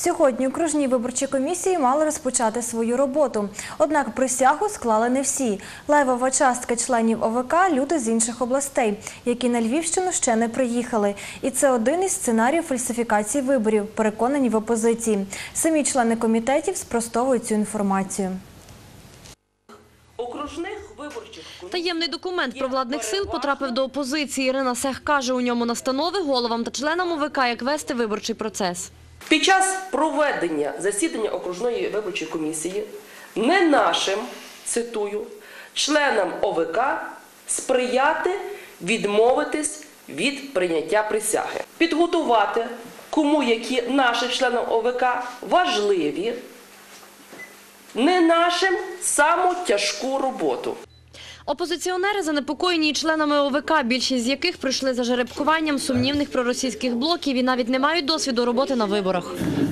Сьогодні окружні виборчі комісії мали розпочати свою роботу. Однак присягу склали не всі. Левова частка членів ОВК – люди з інших областей, які на Львівщину ще не приїхали. І це один із сценаріїв фальсифікації виборів, переконані в опозиції. Самі члени комітетів спростовують цю інформацію. окружних виборчих. Таємний документ про владних сил потрапив до опозиції. Ірина Сех каже, у ньому настанови головам та членам ОВК, як вести виборчий процес. Під час проведення засідання окружної виборчої комісії не нашим, цитую, членам ОВК сприяти відмовитись від прийняття присяги. Підготувати, кому які нашим членам ОВК важливі, не нашим саму тяжку роботу. Опозиціонери занепокоєні членами ОВК, більшість з яких прийшли за жеребкуванням сумнівних проросійських блоків і навіть не мають досвіду роботи на виборах.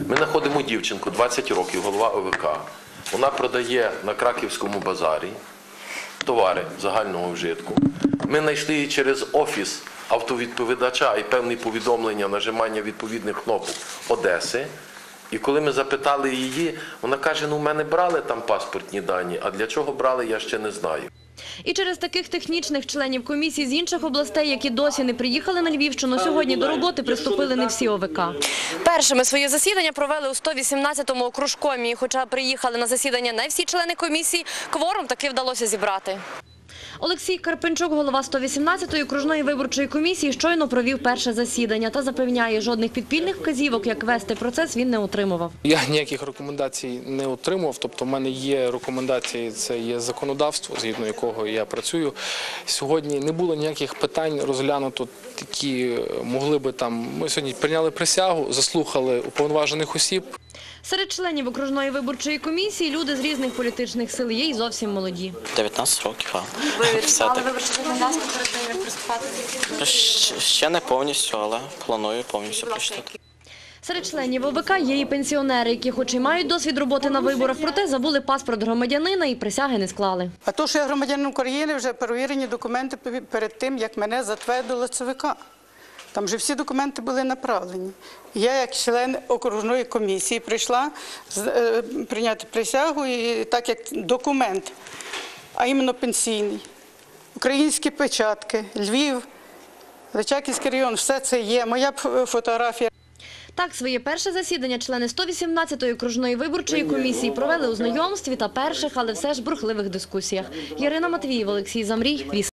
Ми знаходимо дівчинку, 20 років, голова ОВК. Вона продає на краківському базарі товари загального вжитку. Ми знайшли її через офіс автовідповідача і певні повідомлення, нажимання відповідних кнопок Одеси. І коли ми запитали її, вона каже: ну в мене брали там паспортні дані, а для чого брали, я ще не знаю. І через таких технічних членів комісій з інших областей, які досі не приїхали на Львівщину, сьогодні до роботи приступили не всі ОВК. Першими своє засідання провели у 118-му окружкомі. Хоча приїхали на засідання не всі члени комісії, кворум таки вдалося зібрати. Олексій Карпенчук, голова 118-ї окружної виборчої комісії, щойно провів перше засідання та запевняє, жодних підпільних вказівок, як вести процес, він не отримував. Я ніяких рекомендацій не отримав. Тобто, в мене є рекомендації, це є законодавство, згідно якого я працюю. Сьогодні не було ніяких питань розглянуто, які могли би там. Ми сьогодні прийняли присягу, заслухали уповноважених осіб. Серед членів окружної виборчої комісії люди з різних політичних сил є і зовсім молоді. 19 років, а законодавство перед тим, як приступати? Ще не повністю, але планую повністю прочитати. Серед членів ОВК є і пенсіонери, які хоч і мають досвід роботи на виборах, проте забули паспорт громадянина і присяги не склали. А то, що я громадянин України, вже перевірені документи перед тим, як мене затвердило ЦВК. Там вже всі документи були направлені. Я, як член окружної комісії, прийшла е, прийняти присягу, і так як документ, а іменно пенсійний, українські печатки, Львів, Личаківський район, все це є. Моя фотографія. Так, своє перше засідання члени 118-ї окружної виборчої комісії провели у знайомстві та перших, але все ж бурхливих дискусіях. Ярина Матвіїв, Олексій Замрій.